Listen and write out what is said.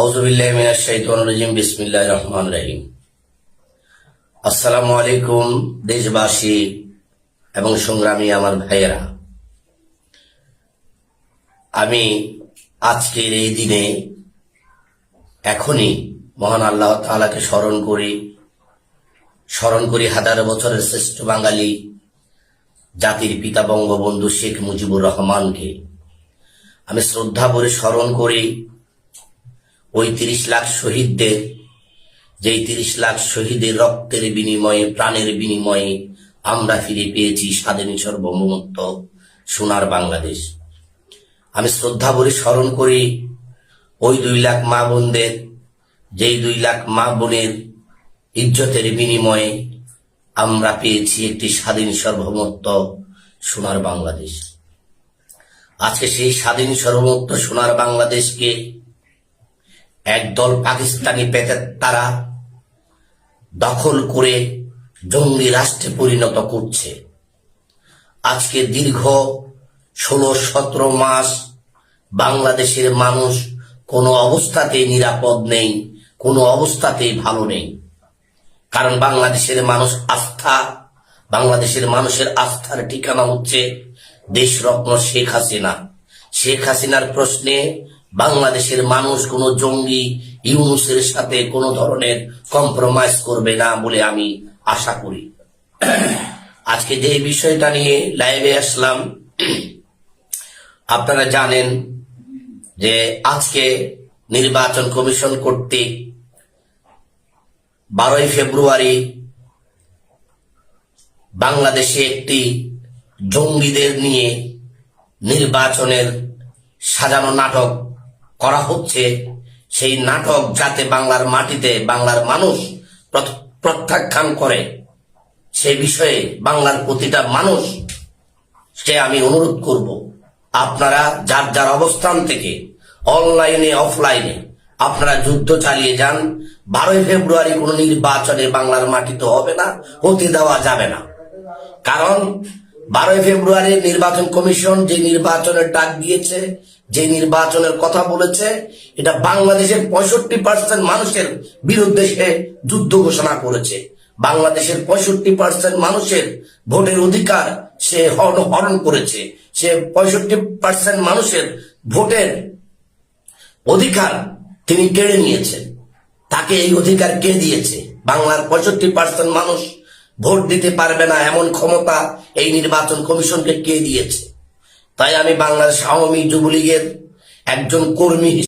আউজুবিল্লাহ মিনাশ শাইতানির রাজিম, বিসমিল্লাহির রহমানির রহিম। আসসালামু আলাইকুম দেশবাসী এবং সংগ্রামী আমার ভাইয়েরা। আমি আজকের এই দিনে এখনই মহান আল্লাহ তাআলাকে স্মরণ করি স্মরণ করি হাজার বছরের শ্রেষ্ঠ বাঙালি জাতির পিতা বঙ্গবন্ধু শেখ মুজিবুর রহমানকে। আমি শ্রদ্ধা ভরে স্মরণ করি ওই তিরিশ লাখ শহীদদের, যেই তিরিশ লাখ শহীদের রক্তের বিনিময়ে, প্রাণের বিনিময়ে আমরা ফিরে পেয়েছি স্বাধীন সার্বভৌমত্ব, সোনার বাংলাদেশ। আমি শ্রদ্ধা ভরে স্মরণ করি ওই দুই লাখ মা বোনদের, যেই দুই লাখ মা বোনের ইজ্জতের বিনিময়ে আমরা পেয়েছি একটি স্বাধীন সার্বভৌমত্ব, সোনার বাংলাদেশ। আজকে সেই স্বাধীন সার্বভৌমত্ব, সোনার বাংলাদেশকে একদল পাকিস্তানি পেতে তারা দখল করে জঙ্গি রাষ্ট্রে পরিণত করছে। আজকে দীর্ঘ ষোলো, সতেরো মাস বাংলাদেশের মানুষ কোনো অবস্থাতেই নিরাপদ নেই, কোনো অবস্থাতেই ভালো নেই। কারণ বাংলাদেশের মানুষ আস্থা, বাংলাদেশের মানুষের আস্থার ঠিকানা হচ্ছে দেশরত্ন শেখ হাসিনা। শেখ হাসিনার প্রশ্নে বাংলাদেশের মানুষ কোনো জঙ্গি ইউনুসের সাথে কোনো ধরনের কম্প্রোমাইজ করবে না বলে আমি আশা করি। আজকে যে বিষয়টা নিয়ে লাইভে আসলাম, আপনারা জানেন যে আজকে নির্বাচন কমিশন কর্তৃক বারোই ফেব্রুয়ারি বাংলাদেশে একটি জঙ্গিদের নিয়ে নির্বাচনের সাজানো নাটক করা হচ্ছে, সেই নাটক যাতে বাংলার মাটিতে বাংলার মানুষ প্রত- প্রত্যাখ্যান করে। সে বিষয়ে বাংলার প্রতিটা মানুষ সে আমি অনুরোধ করব, আপনারা যার যার অবস্থান থেকে অনলাইনে, অফলাইনে আপনারা যুদ্ধ চালিয়ে যান, বারোই ফেব্রুয়ারি কোন নির্বাচনে বাংলার মাটিতে হবে না, হতে দেওয়া যাবে না। কারণ বারোই ফেব্রুয়ারি নির্বাচন কমিশন যে নির্বাচনের ডাক দিয়েছে যে নির্বাচনের কথা বলেছে, এটা বাংলাদেশের পঁয়ষট্টি পার্সেন্ট মানুষের বিরুদ্ধে সে যুদ্ধ ঘোষণা করেছে। বাংলাদেশের পঁয়ষট্টি পার্সেন্ট মানুষের ভোটের অধিকার সে হরণ করেছে। সে পঁয়ষট্টি পার্সেন্ট মানুষের ভোটের অধিকার তিনি কেড়ে নিয়েছেন। তাকে এই অধিকার কে দিয়েছে? বাংলার পঁয়ষট্টি পার্সেন্ট মানুষ ভোট দিতে পারবে না এমন ক্ষমতা এই নির্বাচন কমিশনকে কে দিয়েছে? তাই আমি বাংলাদেশ আওয়ামী যুবলীগের একজন কর্মী